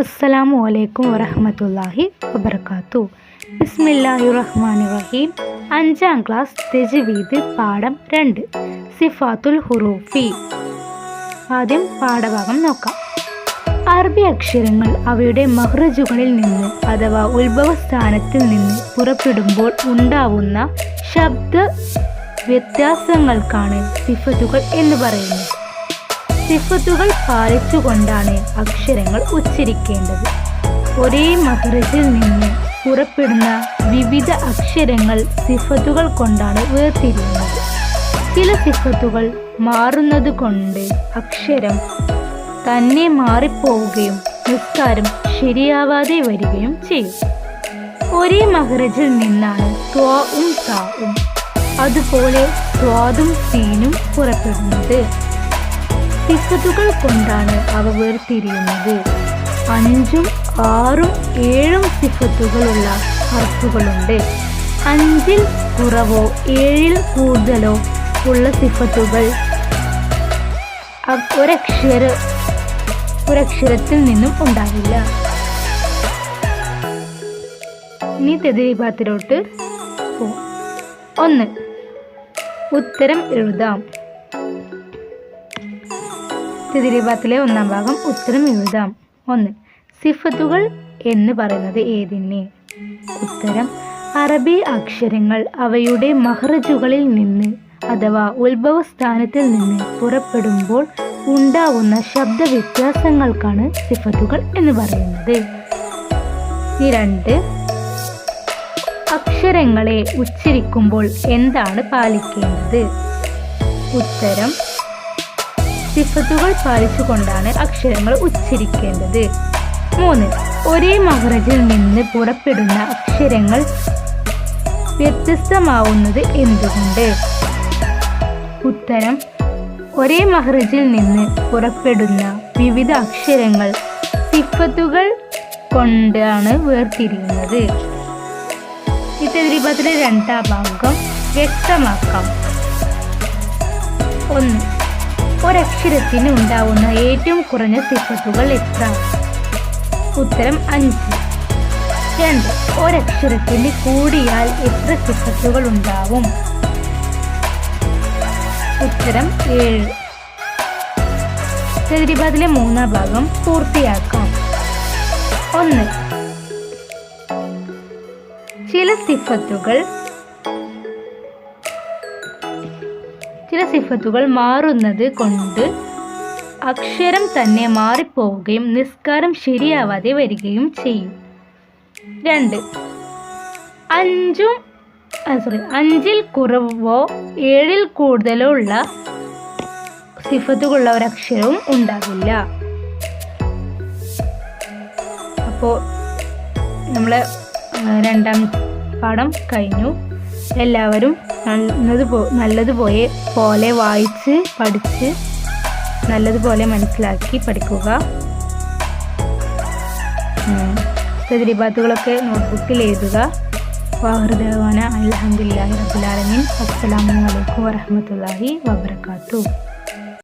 അസ്സലാമു അലൈക്കും വറഹമത്തല്ലാഹി വബർക്കാത്തു ബിസ്മില്ലാഹി റഹ്മാൻ റഹീം അഞ്ചാം ക്ലാസ് തെജ്വീദ് പാഠം രണ്ട്. സിഫാത്തുൽ ഹുറൂഫി. ആദ്യം പാഠഭാഗം നോക്കാം. അറബി അക്ഷരങ്ങൾ അവയുടെ മഹ്റജുകളിൽ നിന്ന് അഥവാ ഉത്ഭവസ്ഥാനത്തിൽ നിന്ന് പുറപ്പെടുമ്പോൾ ഉണ്ടാവുന്ന ശബ്ദ വ്യത്യാസങ്ങൾക്കാണ് സിഫത്തുകൾ എന്ന് പറയുന്നത്. സിഫത്തുകൾ പാലിച്ചുകൊണ്ടാണ് അക്ഷരങ്ങൾ ഉച്ചരിക്കേണ്ടത്. ഒരേ മധുരത്തിൽ നിന്ന് പുറപ്പെടുന്ന വിവിധ അക്ഷരങ്ങൾ സിഫത്തുകൾ കൊണ്ടാണ് വേർതിരിയുന്നത്. ചില സിഫത്തുകൾ മാറുന്നത് കൊണ്ട് അക്ഷരം തന്നെ മാറിപ്പോവുകയും നിസ്കാരം ശരിയാവാതെ വരികയും ചെയ്യും. ഒരേ മഹ്റജിൽ നിന്നാണ് ത്വാവും താവും അതുപോലെ സ്വാദും സീനും പുറപ്പെടുന്നത്. സിഫത്തുകൾ കൊണ്ടാണ് അവ വേർതിരിയുന്നത്. അഞ്ചും ആറും ഏഴും സിഫത്തുകളുള്ള ഹർഫുകളുണ്ട്. അഞ്ചിൽ കുറവോ ഏഴിൽ കൂടുതലോ ഉള്ള സിഫത്തുകൾ. ഒരക്ഷര ഒരക്ഷരത്തിൽ നിന്നും ഉണ്ടാവില്ല. ഇനി തെതിരിഭാത്തിലോട്ട് ഒന്ന് ഉത്തരം എഴുതാം. തിതിരിഭാത്തിലെ ഒന്നാം ഭാഗം ഉത്തരം എഴുതാം. ഒന്ന് സിഫത്തുകൾ എന്ന് പറയുന്നത് ഏതിനെ? ഉത്തരം അറബി അക്ഷരങ്ങൾ അവയുടെ മഹ്റജുകളിൽ നിന്ന് അഥവാ ഉത്ഭവസ്ഥാനത്തിൽ നിന്ന് പുറപ്പെടുമ്പോൾ ഉണ്ടാവുന്ന ശബ്ദ വ്യത്യാസങ്ങൾക്കാണ് സിഫത്തുകൾ എന്ന് പറയുന്നത്. രണ്ട് അക്ഷരങ്ങളെ ഉച്ചരിക്കുമ്പോൾ എന്താണ് പാലിക്കേണ്ടത്? ഉത്തരം സിഫത്തുകൾ പാലിച്ചുകൊണ്ടാണ് അക്ഷരങ്ങൾ ഉച്ചരിക്കേണ്ടത്. മൂന്ന് ഒരേ മഹറജിൽ നിന്ന് പുറപ്പെടുന്ന അക്ഷരങ്ങൾ വ്യത്യസ്തമാവുന്നത് എന്തുകൊണ്ട്? ഉത്തരം ഒരേ മഹ്റജിൽ നിന്ന് പുറപ്പെടുന്ന വിവിധ അക്ഷരങ്ങൾ സിഫത്തുകൾ കൊണ്ടാണ് വേർതിരിയുന്നത്. ഈ രണ്ടാം ഭാഗം വ്യക്തമാക്കാം. ഒന്ന് ഒരക്ഷരത്തിന് ഉണ്ടാവുന്ന ഏറ്റവും കുറഞ്ഞ സിഫത്തുകൾ എത്ര? ഉത്തരം അഞ്ച്. രണ്ട്. ഒരക്ഷരത്തിന് കൂടിയാൽ എത്ര സിഫത്തുകൾ ഉണ്ടാവും? ഉത്തരം ഏഴ്. തെതിരിപാതിലെ മൂന്നാം ഭാഗം പൂർത്തിയാക്കാം. ഒന്ന്. ചില സിഫത്തുകൾ ചില സിഫത്തുകൾ മാറുന്നത് കൊണ്ട് അക്ഷരം തന്നെ മാറിപ്പോവുകയും നിസ്കാരം ശരിയാവാതെ വരികയും ചെയ്യും. രണ്ട്. അഞ്ചും സോറി അഞ്ചിൽ കുറവോ ഏഴിൽ കൂടുതലോ ഉള്ള സിഫത്തുകളുള്ള ഒരക്ഷരവും ഉണ്ടാകില്ല അപ്പോൾ നമ്മൾ രണ്ടാം പാഠം കഴിഞ്ഞു. എല്ലാവരും നന്നത് നല്ലതുപോലെ പോലെ വായിച്ച് പഠിച്ച് നല്ലതുപോലെ മനസ്സിലാക്കി പഠിക്കുക. തെതിരിബാത്തുകളൊക്കെ നോട്ട്ബുക്കിൽ എഴുതുക. വാഹൃദേവാന അലഹമില്ലാഹി റബുലാലമീൻ അസ്സലാമലൈക്കും വാബർക്കാത്തു വബർക്കാത്തു